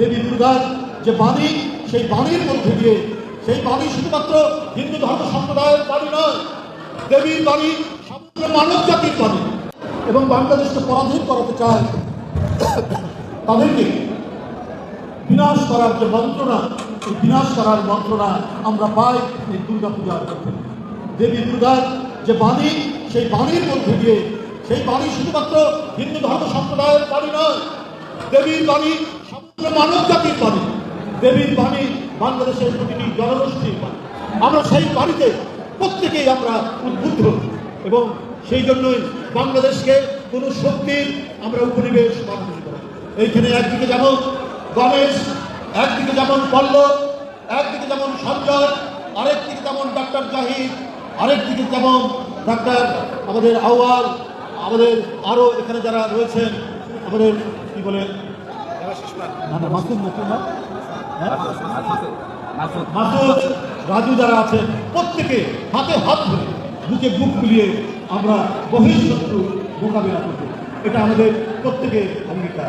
দেবী দুর্গার যে বাণী, সেই বাণীর মধ্যে দিয়ে, সেই বাণী শুধুমাত্র হিন্দু ধর্ম সম্প্রদায়ের বাণী নয়, দেবীর বাণী, সমগ্র মানব জাতির বাণী। এবং বাংলাদেশকে পরাধীন করাতে চায় তাদেরকে বিনাশ করার যে মন্ত্রণা, এই বিনাশ করার মন্ত্রণা আমরা পাই এই দুর্গা পূজার মধ্যে। দেবী দুর্গার যে বাণী, সেই বাণীর মধ্যে দিয়ে, সেই বাণী শুধুমাত্র হিন্দু ধর্ম সম্প্রদায়ের বাণী নয়, দেবীর বাণী মানব জাতির বাণী, দেবীর বাণী বাংলাদেশের প্রতিটি জনগোষ্ঠীর বাণী। আমরা সেই বাণীতে প্রত্যেকেই আমরা উদ্বুদ্ধ এবং সেই জন্যই বাংলাদেশকে কোনো শক্তির আমরা উপনিবেশ বানাতে এইখানে একদিকে যেমন গণেশ, একদিকে যেমন পল্লব, একদিকে যেমন সঞ্জয়, আরেকদিকে যেমন ডাক্তার জাহিদ, আরেকদিকে যেমন ডাক্তার আমাদের আওয়াল আমাদের আরও এখানে যারা রয়েছেন, আমাদের কি বলে মাসুদ নাকি না হ্যাঁ? মাসুদ রাজু যারা আছেন প্রত্যেকে হাতে হাত ধরে বুকে বুক মিলিয়ে আমরা বহিঃশত্রু মোকাবিলা করব। এটা আমাদের প্রত্যেকের অঙ্গীকার।